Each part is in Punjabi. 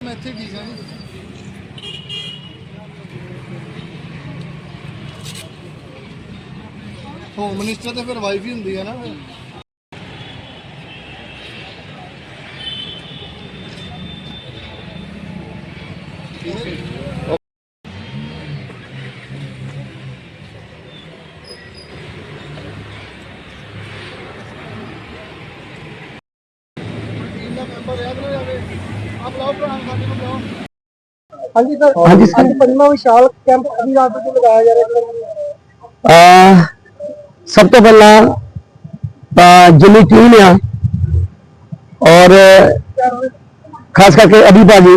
ਮੈਂ ਇੱਥੇ ਠੀਕ ਹਾਂ ਜੀ ਹੋਮ ਮਿਨਿਸਟਰ ਤੇ ਫਿਰ ਵਾਈਫ ਹੀ ਹੁੰਦੀ ਹੈ ਨਾ ਫਿਰ। ਹਾਂਜੀ ਸਰ। ਹਾਂਜੀ। ਅੱਜ ਪੰਜਵਾਂ ਵਿਸ਼ਾਲ ਕੈਂਪ ਅਭੀ ਰਾਤ ਨੂੰ ਲਗਾਇਆ ਜਾ ਰਿਹਾ ਹੈ। ਆ ਸਭ ਤੋਂ ਪਹਿਲਾਂ ਤਾਂ ਜਿੰਨੀ ਟੀਮ ਆ ਔਰ ਖਾਸ ਕਰਕੇ ਅਭੀ ਭਾਜੀ,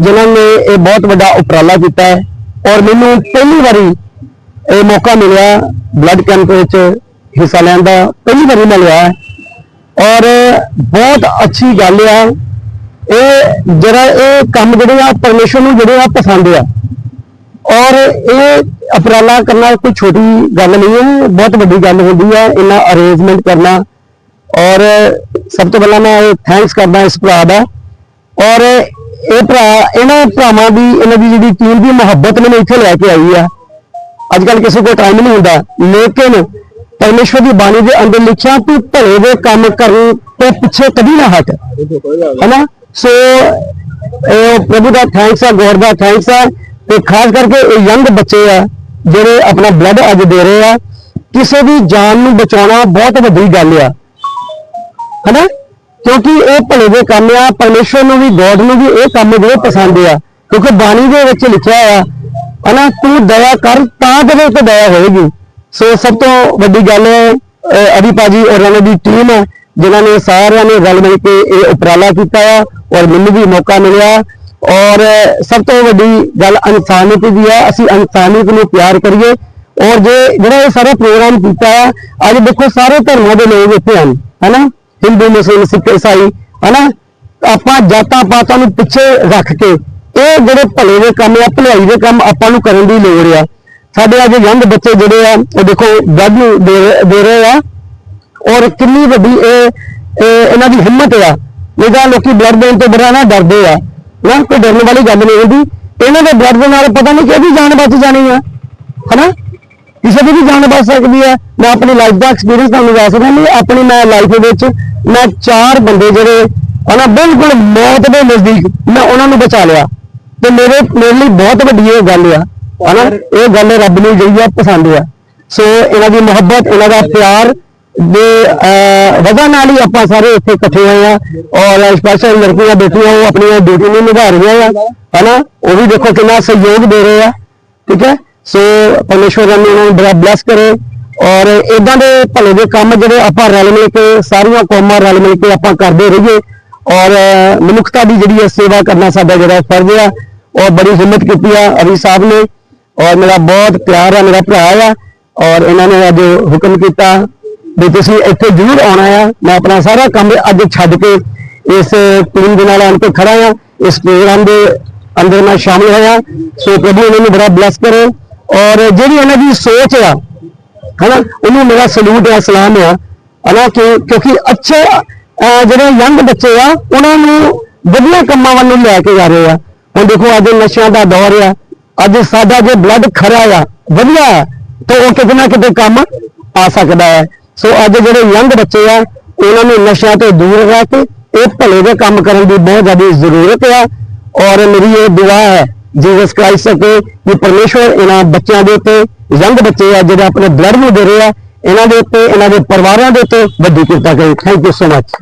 ਜਿਨ੍ਹਾਂ ਨੇ ਇਹ ਬਹੁਤ ਵੱਡਾ ਉਪਰਾਲਾ ਕੀਤਾ ਹੈ ਔਰ ਮੈਨੂੰ ਪਹਿਲੀ ਵਾਰੀ ਇਹ ਮੌਕਾ ਮਿਲਿਆ ਬਲੱਡ ਕੈਂਪ ਵਿੱਚ ਹਿੱਸਾ ਲੈਣ ਦਾ, ਪਹਿਲੀ ਵਾਰੀ ਮੈਂ ਲਿਆ ਹੈ। ਔਰ ਬਹੁਤ ਅੱਛੀ ਗੱਲ ਆ, ਇਹ ਜਿਹੜਾ ਇਹ ਕੰਮ ਜਿਹੜੇ ਆ, ਪਰਮੇਸ਼ਰ ਨੂੰ ਜਿਹੜੇ ਆ ਪਸੰਦ ਆ ਔਰ ਇਹ ਅਪਰਾਲਾ ਕਰਨਾ ਕੋਈ ਛੋਟੀ ਗੱਲ ਨਹੀਂ ਹੈ, ਬਹੁਤ ਵੱਡੀ ਗੱਲ ਹੁੰਦੀ ਹੈ, ਇਹਨਾਂ ਅਰੇਂਜਮੈਂਟ ਕਰਨਾ। ਔਰ ਸਭ ਤੋਂ ਪਹਿਲਾਂ ਮੈਂ ਥੈਂਕਸ ਕਰਦਾ ਇਸ ਭਰਾ ਦਾ। ਔਰ ਇਹ ਭਰਾ, ਇਹਨਾਂ ਭਰਾਵਾਂ ਦੀ, ਇਹਨਾਂ ਦੀ ਜਿਹੜੀ ਟੀਮ ਦੀ ਮੁਹੱਬਤ ਮੈਨੂੰ ਇੱਥੇ ਲੈ ਕੇ ਆਈ ਆ। ਅੱਜ ਕੱਲ ਕਿਸੇ ਕੋਲ ਟਾਈਮ ਨਹੀਂ ਹੁੰਦਾ। ਲੇਕਿਨ ਪਰਮੇਸ਼ਵਰ ਦੀ ਬਾਣੀ ਦੇ ਅੰਦਰ ਲਿਖਿਆ ਕਿ ਭਲੇ ਦੇ ਕੰਮ ਕਰਨ ਤੋਂ ਪਿੱਛੇ ਕਦੀ ਨਾ ਹਟ। ਹੈਨਾ? ਸੋ ਇਹ ਪ੍ਰਭੂ ਦਾ ਥੈਂਕਸ ਹੈ ਗੋਡ ਦਾ ਥੈਂਕਸ ਹੈ ਤੇ ਖਾਸ ਕਰਕੇ ਇਹ ਯੰਗ ਬੱਚੇ ਆ ਜਿਹੜੇ ਆਪਣਾ ਬਲੱਡ ਅੱਜ ਦੇ ਰਹੇ ਆ ਕਿਸੇ ਦੀ ਜਾਨ ਨੂੰ ਬਚਾਉਣਾ ਬਹੁਤ ਵੱਡੀ ਗੱਲ ਆ। ਹਨਾ? ਕਿਉਂਕਿ ਇਹ ਭਲੇ ਦੇ ਕੰਮ ਆ ਪਰਮੇਸ਼ਵਰ ਨੂੰ ਵੀ ਗੋਡ ਨੂੰ ਵੀ ਇਹ ਕੰਮ ਬਹੁਤ ਪਸੰਦ ਆ। ਕਿਉਂਕਿ ਬਾਣੀ ਦੇ ਵਿੱਚ ਲਿਖਿਆ ਆ ਹਨਾ ਤੂੰ ਦਇਆ ਕਰ ਤਾਂ ਤੇਰੇ ਉੱਤੇ ਦਇਆ ਹੋਏਗੀ। ਸੋ ਸਭ ਤੋਂ ਵੱਡੀ ਗੱਲ ਅਹ, ਅਭੀ ਭਾਜੀ ਔਰ ਉਹਨਾਂ ਦੀ ਟੀਮ ਹੈ ਜਿਨ੍ਹਾਂ ਨੇ ਸਾਰਿਆਂ ਨੇ ਰਲ ਮਿਲ ਕੇ ਇਹ ਉਪਰਾਲਾ ਕੀਤਾ ਆ ਔਰ ਮੈਨੂੰ ਵੀ ਮੌਕਾ ਮਿਲਿਆ। ਔਰ ਸਭ ਤੋਂ ਵੱਡੀ ਗੱਲ ਇਨਸਾਨੀਅਤ ਦੀ ਹੈ, ਅਸੀਂ ਇਨਸਾਨੀਅਤ ਨੂੰ ਪਿਆਰ ਕਰੀਏ। ਔਰ ਜੇ ਜਿਹੜਾ ਇਹ ਸਾਰਾ ਪ੍ਰੋਗਰਾਮ ਕੀਤਾ ਆ ਅੱਜ ਦੇਖੋ ਸਾਰੇ ਧਰਮਾਂ ਦੇ ਲੋਕ ਇੱਥੇ ਹਨ, ਹੈਨਾ? ਹਿੰਦੂ, ਮੁਸਲਿਮ, ਸਿੱਖ, ਈਸਾਈ, ਹੈਨਾ? ਆਪਾਂ ਜਾਤਾਂ ਪਾਤਾਂ ਨੂੰ ਪਿੱਛੇ ਰੱਖ ਕੇ, ਇਹ ਜਿਹੜੇ ਭਲੇ ਦੇ ਕੰਮ ਆ, ਭਲਾਈ ਦੇ ਕੰਮ ਆਪਾਂ ਨੂੰ ਕਰਨ ਦੀ ਲੋੜ ਆ। ਸਾਡੇ ਅੱਜ ਯੰਗ ਬੱਚੇ ਜਿਹੜੇ ਆ, ਉਹ ਦੇਖੋ ਬਲੱਡ ਨੂੰ ਦੇ ਰਹੇ ਆ। ਔਰ ਕਿੰਨੀ ਵੱਡੀ ਇਹ ਇਹਨਾਂ ਦੀ ਹਿੰਮਤ ਆ। ਜਿਹੜਾ ਲੋਕੀ ਬਲੱਡ ਦੇਣ ਤੋਂ ਬੜਾ ਨਾ ਡਰਦੇ ਆ। ਨਾ, ਕੋਈ ਡਰਨ ਵਾਲੀ ਗੱਲ ਨਹੀਂ ਹੁੰਦੀ। ਇਹਨਾਂ ਦੇ ਬਲੱਡ ਦੇ ਨਾਲ ਪਤਾ ਨਹੀਂ ਕਿਹਦੀ ਜਾਨ ਬਚ ਜਾਣੀ ਆ। ਹਨਾ? ਕਿਸੇ ਦੀ ਵੀ ਜਾਨ ਬਚ ਸਕਦੀ ਹੈ ਮੈਂ ਆਪਣੀ ਲਾਈਫ ਦਾ ਐਕਸਪੀਰੀਅੰਸ ਤੁਹਾਨੂੰ ਦੱਸ ਰਿਹਾ ਨਹੀਂ ਆਪਣੀ ਮੈਂ ਲਾਈਫ ਦੇ ਵਿੱਚ ਮੈਂ ਚਾਰ ਬੰਦੇ ਜਿਹੜੇ, ਹਨਾ, ਬਿਲਕੁਲ ਮੌਤ ਦੇ ਨਜ਼ਦੀਕ ਮੈਂ ਉਹਨਾਂ ਨੂੰ ਬਚਾ ਲਿਆ। ਤੇ ਮੇਰੇ ਮੇਰੇ ਲਈ ਬਹੁਤ ਵੱਡੀ ਇਹ ਗੱਲ ਆ। ਹਨਾ? ਇਹ ਗੱਲ ਰੱਬ ਨੂੰ ਜਿਹੜੀ ਆ, ਪਸੰਦ ਆ। ਸੋ, ਇਹਨਾਂ ਦੀ ਮੁਹੱਬਤ, ਇਹਨਾਂ ਦਾ ਪਿਆਰ ਦੇ ਵਜ੍ਹਾ ਨਾਲ ਹੀ ਆਪਾਂ ਸਾਰੇ ਇੱਥੇ ਇਕੱਠੇ ਹੋਏ ਆ ਔਰ ਸਪੈਸ਼ਲ ਲੜਕੀਆਂ ਬੇਟੀਆਂ ਉਹ ਆਪਣੀ ਡਿਊਟੀ ਨੂੰ ਨਿਭਾ ਰਹੀਆਂ ਆ, ਹਨਾ? ਉਹ ਵੀ ਦੇਖੋ ਕਿੰਨਾ ਸਹਿਯੋਗ ਦੇ ਰਹੇ ਆ, ਠੀਕ ਹੈ? ਸੋ ਪਰਮੇਸ਼ਵਰ ਨੇ ਉਹਨਾਂ ਨੂੰ ਬੜਾ ਬਲੈਸ ਕਰੇ ਔਰ ਇਦਾਂ ਦੇ ਭਲੇ ਦੇ ਕੰਮ ਜਿਹੜੇ ਆਪਾਂ ਰਲ ਮਿਲ ਕੇ, ਸਾਰੀਆਂ ਕੌਮਾਂ ਰਲ ਮਿਲ ਕੇ ਆਪਾਂ ਕਰਦੇ ਰਹੀਏ ਔਰ ਮਨੁੱਖਤਾ ਦੀ ਜਿਹੜੀ ਹੈ ਸੇਵਾ ਕਰਨਾ ਸਾਡਾ ਜਿਹੜਾ ਫਰਜ਼ ਆ ਔਰ ਬੜੀ ਹਿੰਮਤ ਕੀਤੀ ਆ ਅਵੀ ਸਾਹਿਬ ਨੇ ਔਰ ਮੇਰਾ ਬਹੁਤ ਪਿਆਰ ਆ, ਮੇਰਾ ਭਰਾ ਆ ਔਰ ਇਹਨਾਂ ਨੇ ਅੱਜ ਹੁਕਮ ਕੀਤਾ ਵੀ ਤੁਸੀਂ ਇੱਥੇ ਜ਼ਰੂਰ ਆਉਣਾ ਆ। ਮੈਂ ਆਪਣਾ ਸਾਰਾ ਕੰਮ ਅੱਜ ਛੱਡ ਕੇ ਇਸ ਟੀਮ ਦੇ ਨਾਲ ਆਣ ਕੇ ਖੜਾ ਆ। ਇਸ ਪ੍ਰੋਗਰਾਮ ਦੇ ਅੰਦਰ ਮੈਂ ਸ਼ਾਮਿਲ ਹੋਇਆ। ਸੋ ਪ੍ਰਭੂ ਇਹਨਾਂ ਨੂੰ ਬੜਾ ਬਲੈਸ ਕਰੇ। ਔਰ ਜਿਹੜੀ ਇਹਨਾਂ ਦੀ ਸੋਚ ਆ ਹਨਾ ਉਹਨੂੰ ਮੇਰਾ ਸਲੂਟ ਆ ਸਲਾਮ ਆ। ਹਨਾ ਕਿ ਕਿਉਂਕਿ ਅੱਛੇ ਅਹ, ਜਿਹੜੇ ਯੰਗ ਬੱਚੇ ਆ ਉਹਨਾਂ ਨੂੰ ਵਧੀਆ ਕੰਮਾਂ ਵੱਲ ਲੈ ਕੇ ਜਾ ਰਹੇ ਆ। ਹੁਣ ਦੇਖੋ ਅੱਜ ਨਸ਼ਿਆਂ ਦਾ ਦੌਰ ਆ। ਅੱਜ ਸਾਡਾ ਜੇ ਬਲੱਡ ਖਰਾ ਆ ਵਧੀਆ ਆ, ਤਾਂ ਉਹ ਕਿਤੇ ਨਾ ਕਿਤੇ ਕੰਮ ਆ ਸਕਦਾ ਹੈ। ਸੋ ਅੱਜ ਜਿਹੜੇ ਯੰਗ ਬੱਚੇ ਆ ਉਹਨਾਂ ਨੂੰ ਨਸ਼ਿਆਂ ਤੋਂ ਦੂਰ ਰਹਿ ਕੇ ਇਹ ਭਲੇ ਦੇ ਕੰਮ ਕਰਨ ਦੀ ਬਹੁਤ ਜ਼ਿਆਦਾ ਜ਼ਰੂਰਤ ਆ। ਔਰ ਮੇਰੀ ਇਹ ਦੁਆ ਹੈ ਜੀਸਸ ਕ੍ਰਾਈਸਟ ਕੇ ਕਿ ਪਰਮੇਸ਼ਵਰ ਇਹਨਾਂ ਬੱਚਿਆਂ ਦੇ ਉੱਤੇ ਯੰਗ ਬੱਚੇ ਆ ਜਿਹੜੇ ਆਪਣੇ ਬਲੱਡ ਨੂੰ ਦੇ ਰਹੇ ਆ ਇਹਨਾਂ ਦੇ ਉੱਤੇ ਇਹਨਾਂ ਦੇ ਪਰਿਵਾਰਾਂ ਦੇ ਉੱਤੇ ਵੱਡੀ ਕਿਰਪਾ ਕਰੇ। ਥੈਂਕ ਯੂ ਸੋ ਮਚ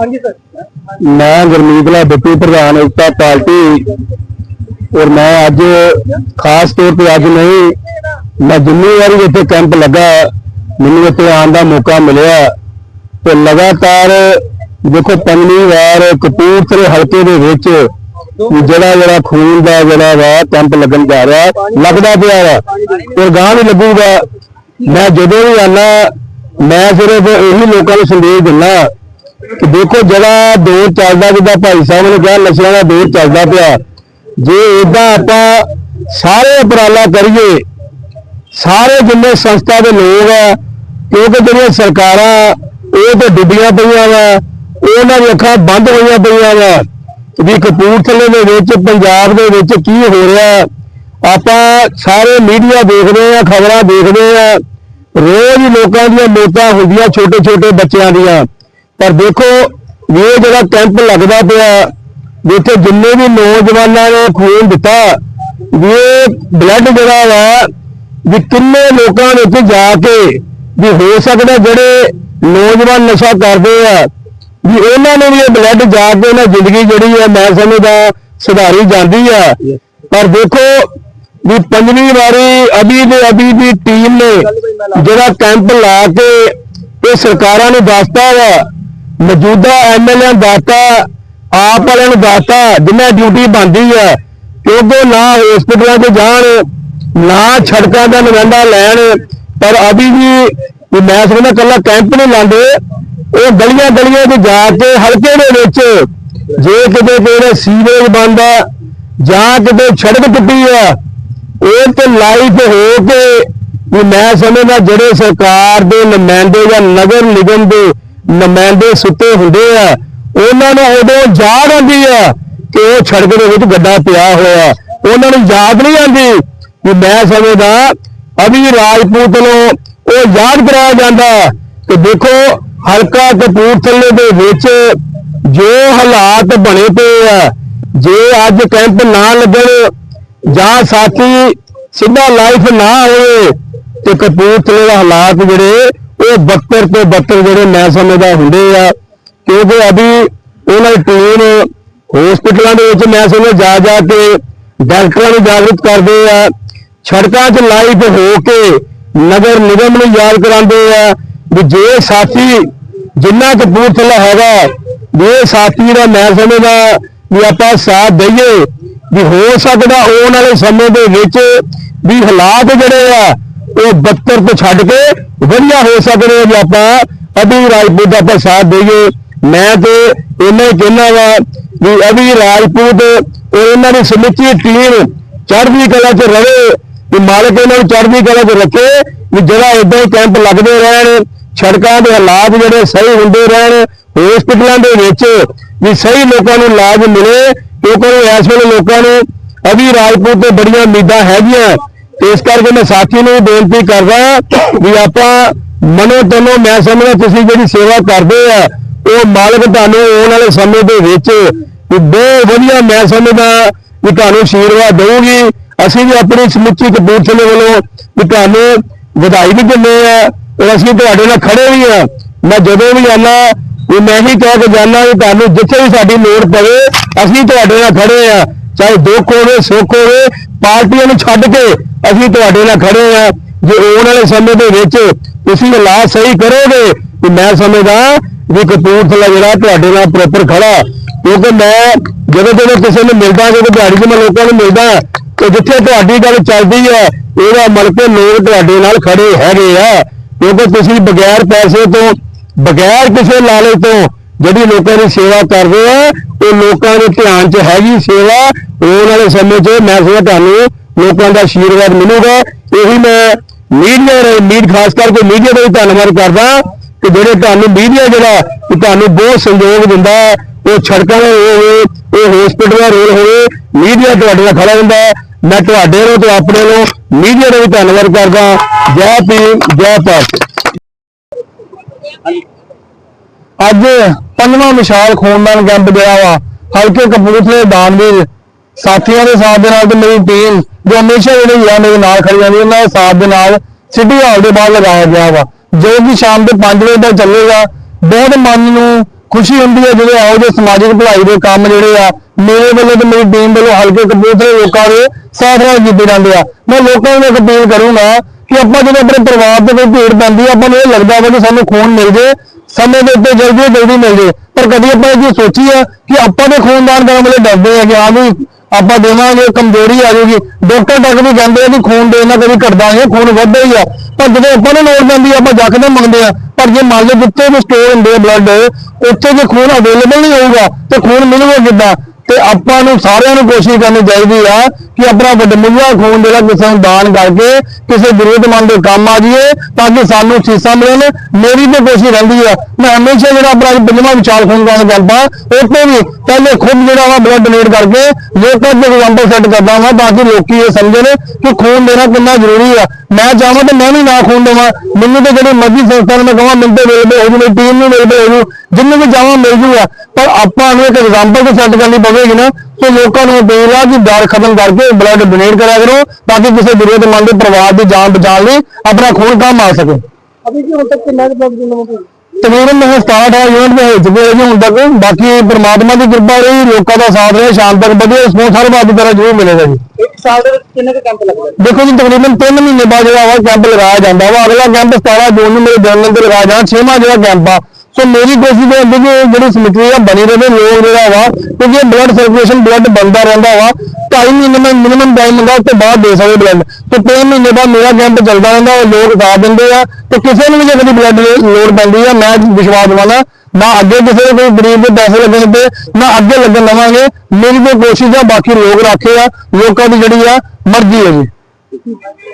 ਹਾਂਜੀ ਸਰ। ਮੈਂ ਗੁਰਮੀਤ ਲਾਲ ਬਿੱਟੂ ਪ੍ਰਧਾਨ ਏਕਤਾ ਪਾਰਟੀ। ਔਰ ਮੈਂ ਅੱਜ ਖਾਸ ਤੌਰ ਤੇ ਅੱਜ ਨਹੀਂ ਮੈਂ ਜਿੰਨੀ ਵਾਰੀ ਇੱਥੇ ਕੈਂਪ ਲੱਗਾ, ਮੈਨੂੰ ਇੱਥੇ ਆਉਣ ਦਾ ਮੌਕਾ ਮਿਲਿਆ ਤੇ ਲਗਾਤਾਰ ਦੇਖੋ ਪੰਜਵੀਂ ਵਾਰ ਕਪੂਰਥਲੇ ਹਲਕੇ ਦੇ ਵਿੱਚ ਜਿਹੜਾ ਜਿਹੜਾ ਖੂਨ ਦਾ ਜਿਹੜਾ ਵਾ ਕੈਂਪ ਲੱਗਣ ਜਾ ਰਿਹਾ, ਲੱਗਦਾ ਪਿਆ ਵਾ ਔਰ ਗਾਂ ਵੀ ਲੱਗੂਗਾ। ਮੈਂ ਜਦੋਂ ਵੀ ਆਣਾ ਮੈਂ ਸਿਰਫ ਇਹੀ ਲੋਕਾਂ ਨੂੰ ਸੰਦੇਸ਼ ਦਿੰਦਾ ਕਿ ਦੇਖੋ ਜਿਹੜਾ ਦੌਰ ਚੱਲਦਾ ਜਿੱਦਾਂ ਭਾਈ ਸਾਹਿਬ ਨੇ ਕਿਹਾ, ਨਸ਼ਿਆਂ ਦਾ ਦੌਰ ਚੱਲਦਾ ਪਿਆ। ਜੇ ਇਦਾਂ ਆਪਾਂ ਸਾਰੇ ਉਪਰਾਲਾ ਕਰੀਏ ਸਾਰੇ ਜਿੰਨੇ ਸੰਸਥਾ ਦੇ ਲੋਕ ਆ, ਕਿਉਂਕਿ ਜਿਹੜੀਆਂ ਸਰਕਾਰਾਂ ਉਹ ਤੇ ਡੁੱਬੀਆਂ ਪਈਆਂ ਵਾ, ਉਹਨਾਂ ਦੀਆਂ ਅੱਖਾਂ ਬੰਦ ਹੋਈਆਂ ਪਈਆਂ ਵਾ। ਵੀ ਕਪੂਰਥਲੇ ਦੇ ਵਿੱਚ, ਪੰਜਾਬ ਦੇ ਵਿੱਚ ਕੀ ਹੋ ਰਿਹਾ? ਆਪਾਂ ਸਾਰੇ ਮੀਡੀਆ ਦੇਖਦੇ ਆ, ਖਬਰਾਂ ਦੇਖਦੇ ਆ। ਰੋਜ਼ ਲੋਕਾਂ ਦੀਆਂ ਮੌਤਾਂ ਹੁੰਦੀਆਂ ਛੋਟੇ ਛੋਟੇ ਬੱਚਿਆਂ ਦੀਆਂ। ਪਰ ਦੇਖੋ ਇਹ ਜਿਹੜਾ ਕੈਂਪ ਲੱਗਦਾ ਪਿਆ ਜਿੱਥੇ ਜਿੰਨੇ ਵੀ ਨੌਜਵਾਨਾਂ ਨੇ ਖੂਨ ਦਿੱਤਾ, ਵੀ ਇਹ ਬਲੱਡ ਜਿਹੜਾ ਵਾ ਵੀ ਕਿੰਨੇ ਲੋਕਾਂ ਦੇ ਉੱਥੇ ਜਾ ਕੇ ਵੀ ਹੋ ਸਕਦਾ ਜਿਹੜੇ ਨੌਜਵਾਨ ਨਸ਼ਾ ਕਰਦੇ ਆ, ਵੀ ਉਹਨਾਂ ਨੂੰ ਵੀ ਇਹ ਬਲੱਡ ਜਾ ਕੇ ਉਹਨਾਂ ਜ਼ਿੰਦਗੀ ਜਿਹੜੀ ਹੈ ਮੈਂ ਸਮਝਦਾ ਸੁਧਾਰੀ ਜਾਂਦੀ ਆ। ਪਰ ਦੇਖੋ ਵੀ ਪੰਜਵੀਂ ਵਾਰੀ ਅਭੀ ਦੇ ਅਭੀ ਦੀ ਟੀਮ ਨੇ ਜਿਹੜਾ ਕੈਂਪ ਲਾ ਕੇ ਇਹ ਸਰਕਾਰਾਂ ਨੂੰ ਦੱਸਤਾ ਵਾ, ਮੌਜੂਦਾ ਐਮਐਲਏ ਦੱਸਤਾ, ਆਪ ਵਾਲਿਆਂ ਨੂੰ ਦੱਸਤਾ, ਜਿੰਨਾ ਡਿਊਟੀ ਬਣਦੀ ਆ ਕਿਉਂਕਿ ਨਾ ਹਸਪੀਟਲਾਂ 'ਚ ਜਾਣ ਨਾ ਛੜਕਾਂ ਦਾ ਨੁਮਾਇੰਦਾ ਲੈਣ, ਪਰ ਅਭੀ ਵੀ ਮੈਂ ਸਮਝਦਾ ਕੱਲਾ ਕੈਂਪ ਨਹੀਂ ਲਾਉਂਦੇ। ਉਹ ਗਲੀਆਂ ਗਲੀਆਂ 'ਚ ਜਾ ਕੇ ਹਲਕੇ ਦੇ ਵਿੱਚ ਜੇ ਕਿਤੇ ਕੋਈ ਸੀਵੇਜ ਬੰਦਾ ਜਾਂ ਕਿਤੇ ਸੜਕ ਟੁੱਟੀ ਆ, ਉਹ ਤੇ ਲਾਈਵ ਹੋ ਕੇ ਵੀ ਮੈਂ ਸਮਝਦਾ ਜਿਹੜੇ ਸਰਕਾਰ ਦੇ ਨੁਮਾਇੰਦੇ ਜਾਂ ਨਗਰ ਨਿਗਮ ਦੇ ਨੁਮਾਇੰਦੇ ਸੁੱਤੇ ਹੁੰਦੇ ਆ, ਉਹਨਾਂ ਨੂੰ ਉਦੋਂ ਯਾਦ ਆਉਂਦੀ ਆ ਕਿ ਉਹ ਸੜਕ ਦੇ ਵਿੱਚ ਗੱਡਾ ਪਿਆ ਹੋਇਆ। ਉਹਨਾਂ ਨੂੰ ਯਾਦ ਨਹੀਂ ਆਉਂਦੀ ਵੀ ਮੈਂ ਸਮਝਦਾ ਅਭੀ ਰਾਜਪੂਤ ਨੂੰ ਉਹ ਯਾਦ ਕਰਾਇਆ ਜਾਂਦਾ ਕਿ ਦੇਖੋ ਹਲਕਾ ਕਪੂਰਥਲੇ ਦੇ ਵਿੱਚ ਜੋ ਹਾਲਾਤ ਬਣੇ ਪਏ ਆ, ਜੇ ਅੱਜ ਕੈਂਪ ਨਾ ਲੱਗਣ ਜਾਂ ਸਾਥੀ ਸਿੱਧਾ ਲਾਈਫ ਨਾ ਹੋਵੇ ਤੇ ਕਪੂਰਥਲੇ ਦਾ ਹਾਲਾਤ ਜਿਹੜੇ, ਉਹ 72 ਤੋਂ 72 ਜਿਹੜੇ ਮੈਂ ਸਮਝਦਾ ਹੁੰਦੇ ਆ। ਕਿਉਂਕਿ ਅਭੀ ਉਹਨਾਂ ਦੀ ਟੀਮ ਹਸਪੀਟਲਾਂ ਦੇ ਵਿੱਚ ਮੈਂ ਸਮਝ ਜਾ ਜਾ ਕੇ ਡਾਕਟਰਾਂ ਨੂੰ ਜਾਗਰੂਕ ਕਰਦੇ ਆ। ਸੜਕਾਂ 'ਚ ਲਾਈਟ ਹੋ ਕੇ ਨਗਰ ਨਿਗਮ ਨੂੰ ਯਾਦ ਕਰਾਉਂਦੇ ਆ ਵੀ ਜੇ ਸਾਥੀ ਜਿੰਨਾ ਕਪੂਰਥਲਾ ਹੈਗਾ, ਵੀ ਸਾਥੀ ਦਾ ਮੈਂ ਸਮਝਦਾ ਵੀ ਆਪਾਂ ਸਾਥ ਦਈਏ, ਵੀ ਹੋ ਸਕਦਾ ਆਉਣ ਵਾਲੇ ਸਮੇਂ ਦੇ ਵਿੱਚ ਵੀ ਹਾਲਾਤ ਜਿਹੜੇ ਆ, ਉਹ 72 ਤੋਂ ਛੱਡ ਕੇ ਵਧੀਆ ਹੋ ਸਕਦੇ ਆ ਜੇ ਆਪਾਂ ਅਭੀ ਰਾਜਪੂਤ ਦਾ ਆਪਾਂ ਸਾਥ ਦਈਏ। ਮੈਂ ਤੇ ਇਹਨਾਂ ਹੀ ਕਹਿੰਦਾ ਵਾ ਵੀ ਅਭੀ ਰਾਜਪੂਤ ਔਰ ਇਹਨਾਂ ਦੀ ਸਮੁੱਚੀ ਟੀਮ ਚੜ੍ਹਦੀ ਕਲਾ 'ਚ ਰਵੇ ਵੀ ਮਾਲਕ ਇਹਨਾਂ ਨੂੰ ਚੜ੍ਹਦੀ ਕਲਾ 'ਚ ਰੱਖੇ ਵੀ ਜਿਹੜਾ ਇਦਾਂ ਹੀ ਕੈਂਪ ਲੱਗਦੇ ਰਹਿਣ, ਸੜਕਾਂ ਦੇ ਹਾਲਾਤ ਜਿਹੜੇ ਸਹੀ ਹੁੰਦੇ ਰਹਿਣ ਹਸਪੀਟਲਾਂ ਦੇ ਵਿੱਚ ਵੀ ਸਹੀ ਲੋਕਾਂ ਨੂੰ ਇਲਾਜ ਮਿਲੇ, ਕਿਉਂਕਿ ਇਸ ਵੇਲੇ ਲੋਕਾਂ ਨੂੰ ਅਭੀ ਰਾਜਪੂਤ ਤੇ ਬੜੀਆਂ ਉਮੀਦਾਂ ਹੈਗੀਆਂ। ਇਸ ਕਰਕੇ ਮੈਂ ਸਾਥੀ ਨੂੰ ਬੇਨਤੀ ਕਰਦਾ ਵੀ ਆਪਾਂ ਮਨੋ ਤਨੋ, ਮੈਂ ਸਮਝਦਾ ਤੁਸੀਂ ਜਿਹੜੀ ਸੇਵਾ ਕਰਦੇ ਆ, ਉਹ ਮਾਲਕ ਤੁਹਾਨੂੰ ਆਉਣ ਵਾਲੇ ਸਮੇਂ ਦੇ ਵਿੱਚ ਵੀ ਬਹੁਤ ਵਧੀਆ ਮੈਂ ਸਮਝਦਾ ਵੀ ਤੁਹਾਨੂੰ ਆਸ਼ੀਰਵਾਦ ਦੇਊਗੀ। ਅਸੀਂ ਵੀ ਆਪਣੀ ਸਮੁੱਚੀ ਕਪੂਰਥਲੇ ਵੱਲੋਂ ਵੀ ਤੁਹਾਨੂੰ ਵਧਾਈ ਵੀ ਦਿੰਦੇ ਆ ਔਰ ਅਸੀਂ ਤੁਹਾਡੇ ਨਾਲ ਖੜੇ ਵੀ ਆ। ਮੈਂ ਜਦੋਂ ਵੀ ਆਨਾ, ਵੀ ਮੈਂ ਹੀ ਕਹਿ ਕੇ ਜਾਣਾ ਵੀ ਤੁਹਾਨੂੰ ਜਿੱਥੇ ਵੀ ਸਾਡੀ ਲੋੜ ਪਵੇ, ਅਸੀਂ ਤੁਹਾਡੇ ਨਾਲ ਖੜੇ ਆ। ਚਾਹੇ ਦੁੱਖ ਹੋਵੇ, ਸੁੱਖ ਹੋਵੇ, ਪਾਰਟੀਆਂ ਨੂੰ ਛੱਡ ਕੇ ਅਸੀਂ ਤੁਹਾਡੇ ਨਾਲ ਖੜੇ ਆ। ਜੇ ਆਉਣ ਵਾਲੇ ਸਮੇਂ ਦੇ ਵਿੱਚ ਤੁਸੀਂ ਹਾਲਾਤ ਸਹੀ ਕਰੋਗੇ, ਤੇ ਮੈਂ ਸਮਝਦਾ ਵੀ ਕਪੂਰਥਲਾ ਜਿਹੜਾ ਤੁਹਾਡੇ ਨਾਲ ਪ੍ਰੋਪਰ ਖੜਾ। ਕਿਉਂਕਿ ਮੈਂ ਜਦੋਂ ਜਦੋਂ ਕਿਸੇ ਨੂੰ ਮਿਲਦਾ, ਜਦੋਂ ਦਿਹਾੜੀ 'ਚ ਮੈਂ ਲੋਕਾਂ ਨੂੰ ਮਿਲਦਾ ਕਿ ਜਿੱਥੇ ਤੁਹਾਡੀ ਗੱਲ ਚੱਲਦੀ ਹੈ, ਇਹਦਾ ਮਤਲਬ ਕੇ ਲੋਕ ਤੁਹਾਡੇ ਨਾਲ ਖੜੇ ਹੈਗੇ ਆ। ਕਿਉਂਕਿ ਤੁਸੀਂ ਬਗੈਰ ਪੈਸੇ ਤੋਂ, ਬਗੈਰ ਕਿਸੇ ਲਾਲਚ ਤੋਂ ਜਿਹੜੀ ਲੋਕਾਂ ਦੀ ਸੇਵਾ ਕਰਦੇ ਆ, ਉਹ ਲੋਕਾਂ ਦੇ ਧਿਆਨ 'ਚ ਹੈਗੀ ਸੇਵਾ। ਆਉਣ ਵਾਲੇ ਸਮੇਂ 'ਚ ਮੈਂ ਸਮਝਦਾ ਤੁਹਾਨੂੰ ਲੋਕਾਂ ਦਾ ਆਸ਼ੀਰਵਾਦ ਮਿਲੂਗਾ। ਇਹੀ ਮੈਂ ਮੀਡੀਆ ਰਾਹੀਂ ਮੀਡ ਖਾਸ ਕਰਕੇ ਮੀਡੀਆ ਦਾ ਵੀ ਧੰਨਵਾਦ ਕਰਦਾ ਕਿ ਜਿਹੜੇ ਤੁਹਾਨੂੰ ਮੀਡੀਆ ਜਿਹੜਾ, ਕਿ ਤੁਹਾਨੂੰ ਬਹੁਤ ਸਹਿਯੋਗ ਦਿੰਦਾ ਉਹ ਸੜਕਾਂ ਦਾ ਰੋਲ ਹੋਵੇ ਉਹ ਹਸਪੀਟਲ ਦਾ ਰੋਲ ਹੋਵੇ ਮੀਡੀਆ ਤੁਹਾਡੇ ਨਾਲ ਖੜਾ ਹੁੰਦਾ ਮੈਂ ਤੁਹਾਡੇ ਨੂੰ ਤੇ ਆਪਣੇ ਨੂੰ ਮੀਡੀਆ ਦਾ ਵੀ ਧੰਨਵਾਦ ਕਰਦਾ। ਜੈ ਭੀਮ, ਜੈ ਭਾਰਤ। ਅੱਜ ਪੰਜਵਾਂ ਵਿਸ਼ਾਲ ਖੂਨਦਾਨ ਕੈਂਪ ਜਿਹੜਾ ਵਾ, ਹਲਕੇ ਕਪੂਰਥਲੇ ਦਾਨਵੀਰ ਸਾਥੀਆਂ ਦੇ ਸਾਥ ਦੇ ਨਾਲ ਤੇ ਮੇਰੀ ਟੀਮ ਜੋ ਹਮੇਸ਼ਾ ਜਿਹੜੀ ਆ, ਮੇਰੇ ਨਾਲ ਖੜੀ ਜਾਂਦੀ ਉਹਨਾਂ ਦੇ ਸਾਥ ਦੇ ਨਾਲ ਸਿਟੀ ਹਾਲ ਦੇ ਬਾਹਰ ਲਗਾਇਆ ਗਿਆ ਵਾ। ਜੋ ਕਿ ਸ਼ਾਮ ਦੇ 5 ਵਜੇ ਤੱਕ ਚੱਲੇਗਾ। ਬਹੁਤ ਮਨ ਨੂੰ ਖੁਸ਼ੀ ਹੁੰਦੀ ਹੈ ਜਦੋਂ ਇਹੋ ਜਿਹੇ ਸਮਾਜਿਕ ਭਲਾਈ ਦੇ ਕੰਮ ਜਿਹੜੇ ਆ, ਮੇਰੇ ਵੱਲੋਂ ਤੇ ਮੇਰੀ ਟੀਮ ਵੱਲੋਂ ਹਲਕੇ ਕਪੂਰਥਲੇ ਲੋਕਾਂ ਦੇ ਸਾਥ ਨਾਲ ਕੀਤੇ ਜਾਂਦੇ ਆ। ਮੈਂ ਲੋਕਾਂ ਨੂੰ ਇੱਕ ਅਪੀਲ ਕਰੂੰਗਾ ਕਿ ਆਪਾਂ ਜਦੋਂ ਆਪਣੇ ਪਰਿਵਾਰ ਤੇ ਕੋਈ ਭੀੜ ਪੈਂਦੀ ਆ, ਆਪਾਂ ਨੂੰ ਇਹ ਲੱਗਦਾ ਵਾ ਕਿ ਸਾਨੂੰ ਖੂਨ ਮਿਲ ਜੇ, ਸਮੇਂ ਦੇ ਉੱਤੇ ਜਲਦੀ ਤੋਂ ਜਲਦੀ ਮਿਲ ਜੇ। ਪਰ ਕਦੀ ਆਪਾਂ ਇਹ ਚੀਜ਼ ਸੋਚੀ ਆ ਕਿ ਆਪਾਂ ਦੇ ਖੂਨਦਾਨ ਕਰਨ ਵੇਲੇ ਡਰਦੇ ਆ ਕਿ ਹਾਂ ਵੀ ਆਪਾਂ ਦੇਵਾਂਗੇ, ਕਮਜ਼ੋਰੀ ਆ ਜਾਊਗੀ। ਡਾਕਟਰ ਤੱਕ ਵੀ ਕਹਿੰਦੇ ਆ ਕਿ ਖੂਨ ਦੇਣਾ ਕਦੀ ਘਟਦਾ ਨਹੀਂ, ਖੂਨ ਵੱਧਦਾ ਹੀ ਆ। ਪਰ ਜਦੋਂ ਆਪਾਂ ਨੂੰ ਲੋੜ ਪੈਂਦੀ ਆ, ਆਪਾਂ ਜੱਕਦਮ ਮੰਗਦੇ ਆ। ਪਰ ਜੇ ਮੰਨ ਲਓ ਜਿੱਥੇ ਵੀ ਸਟੋਰ ਹੁੰਦੇ ਆ ਬਲੱਡ ਉੱਥੇ ਜੇ ਖੂਨ ਅਵੇਲੇਬਲ ਨਹੀਂ ਹੋਊਗਾ, ਤੇ ਖੂਨ ਮਿਲੂਗਾ ਕਿੱਦਾਂ? ਤੇ ਆਪਾਂ ਨੂੰ ਸਾਰਿਆਂ ਨੂੰ ਕੋਸ਼ਿਸ਼ ਕਰਨੀ ਚਾਹੀਦੀ ਆ ਕਿ ਆਪਣਾ ਵੱਡਮੁੱਲਾ ਖੂਨ ਜਿਹੜਾ ਕਿਸੇ ਨੂੰ ਦਾਨ ਕਰਕੇ ਕਿਸੇ ਜ਼ਰੂਰਤਮੰਦ ਦੇ ਕੰਮ ਆ ਜਾਈਏ ਤਾਂ ਕਿ ਸਾਨੂੰ ਸੀਸਾਂ ਮਿਲਣ, ਮੇਰੀ ਤੇ ਕੋਸ਼ਿਸ਼ ਰਹਿੰਦੀ ਆ। ਮੈਂ ਹਮੇਸ਼ਾ ਜਿਹੜਾ ਆਪਣਾ ਇਹ ਪੰਜਵਾਂ ਵਿਚਾਰ ਖੂਨਦਾਨ ਕੈਂਪ ਆ ਉੱਥੇ ਵੀ ਪਹਿਲੇ ਖੁਦ ਜਿਹੜਾ ਵਾ ਬਲੱਡ ਡੋਨੇਟ ਕਰਕੇ ਲੋਕਾਂ ਦੇ ਐਗਜ਼ਾਮਪਲ ਸੈੱਟ ਕਰਦਾ ਹਾਂ ਤਾਂ ਕਿ ਲੋਕੀ ਇਹ ਸਮਝਣ ਕਿ ਖੂਨ ਦੇਣਾ ਕਿੰਨਾ ਜ਼ਰੂਰੀ ਆ। ਮੈਂ ਚਾਹਾਂ ਤਾਂ ਮੈਂ ਵੀ ਨਾ ਖੂਨ ਦੇਵਾਂ। ਮੈਨੂੰ ਤਾਂ ਜਿਹੜੇ ਮਰਜ਼ੀ ਸੰਸਥਾ ਨੂੰ ਮੈਂ ਕਹਾਂ, ਮੈਨੂੰ ਤਾਂ ਮਿਲ ਹੋ ਜੂ ਮੇਰੀ ਟੀਮ ਨੂੰ ਮਿਲਦੇ ਹੋ ਜੂ ਜਿੰਨੇ ਵੀ ਜਾਵਾਂ ਮਿਲ ਜੂਗਾ ਪਰ ਆਪਾਂ ਨੂੰ ਇੱਕ ਐਗਜ਼ਾਮਪਲ ਤੇ ਸੈੱਟ ਕਰਨੀ ਪਵੇਗੀ ਨਾ ਸੋ ਲੋਕਾਂ ਨੂੰ ਅਪੀਲ ਆ ਕਿ ਡਰ ਖਤਮ ਕਰਕੇ ਬਲੱਡ ਡੋਨੇਟ ਕਰਿਆ ਕਰੋ ਤਾਂ ਕਿ ਕਿਸੇ ਜ਼ਰੂਰਤਮੰਦ ਦੇ ਪਰਿਵਾਰ ਦੀ ਜਾਨ ਬਚਾਉਣ ਲਈ ਆਪਣਾ ਖੂਨ ਕੰਮ ਆ ਸਕੇ। ਅਭੀ ਜੀ ਹੁਣ ਤੱਕ ਕਿੰਨਾ ਕੁ ਬਲੱਡ ਡੋਨੇਟ ਹੋਇਆ ਤਕਰੀਬਨ ਮੈਂ 67 ਯੂਨਿਟ ਦੇ ਹੋ ਚੁੱਕੇ ਹਾਂ ਜੀ ਹੁਣ ਤੱਕ। ਬਾਕੀ ਪ੍ਰਮਾਤਮਾ ਦੀ ਕਿਰਪਾ ਰਹੀ ਲੋਕਾਂ ਦਾ ਸਾਥ ਰਿਹਾ ਸ਼ਾਮ ਤੱਕ ਵਧੀਆ ਰਿਸਪੌਂਸ ਹਰ ਵਾਰ ਦੀ ਤਰ੍ਹਾਂ ਜ਼ਰੂਰ ਮਿਲੇਗਾ ਜੀ। ਇੱਕ ਸਾਲ ਦੇ ਵਿੱਚ ਕਿੰਨੇ ਕੁ ਕੈਂਪ ਲੱਗਦੇ? ਦੇਖੋ ਜੀ ਤਕਰੀਬਨ 3 ਮਹੀਨੇ ਬਾਅਦ ਜਿਹੜਾ ਵਾ ਕੈਂਪ ਲਗਾਇਆ ਜਾਂਦਾ ਵਾ। ਅਗਲਾ ਕੈਂਪ 17 ਜੂਨ ਨੂੰ ਮੇਰੇ ਜਨਮ ਦਿਨ ਤੇ ਲਗਾਇਆ ਜਾਣਾ ਛੇਵਾਂ ਜਿਹੜਾ ਕੈਂਪ ਆ। ਸੋ ਮੇਰੀ ਕੋਸ਼ਿਸ਼ ਇਹ ਹੁੰਦੀ ਕਿ ਜਿਹੜੀ ਸਮਿਤੀ ਆ ਬਣੀ ਰਹੇ, ਲੋਕ ਜਿਹੜਾ ਵਾ, ਕਿਉਂਕਿ ਬਲੱਡ ਸਰਕੂਲੇਸ਼ਨ ਬਲੱਡ ਬਣਦਾ ਰਹਿੰਦਾ ਵਾ। ਢਾਈ ਮਹੀਨੇ ਮੈਂ ਮਿਨੀਮਮ ਟਾਈਮ ਹੁੰਦਾ ਉਸ ਤੋਂ ਬਾਅਦ ਦੇ ਸਕਦੇ ਬਲੱਡ ਤੇ 3 ਮਹੀਨੇ ਬਾਅਦ ਮੇਰਾ ਕੈਂਪ ਚੱਲਦਾ ਰਹਿੰਦਾ, ਉਹ ਲੋਕ ਸਾਥ ਦਿੰਦੇ ਆ। ਤੇ ਕਿਸੇ ਨੂੰ ਵੀ ਜੇ ਕਦੀ ਬਲੱਡ ਲੋੜ ਪੈਂਦੀ ਆ, ਮੈਂ ਵਿਸ਼ਵਾਸ ਦਿਵਾਉਣਾ ਨਾ ਅੱਗੇ ਕਿਸੇ ਦੇ ਕੋਈ ਗਰੀਬ ਦੇ ਪੈਸੇ ਲੱਗਣ ਤੇ ਨਾ ਅੱਗੇ ਲੱਗਣ ਲਵਾਂਗੇ ਮੇਰੀ ਤੇ ਕੋਸ਼ਿਸ਼ ਆ, ਬਾਕੀ ਲੋਕ ਰੱਖੇ ਆ, ਲੋਕਾਂ ਦੀ ਜਿਹੜੀ ਆ ਮਰਜ਼ੀ ਹੈ ਜੀ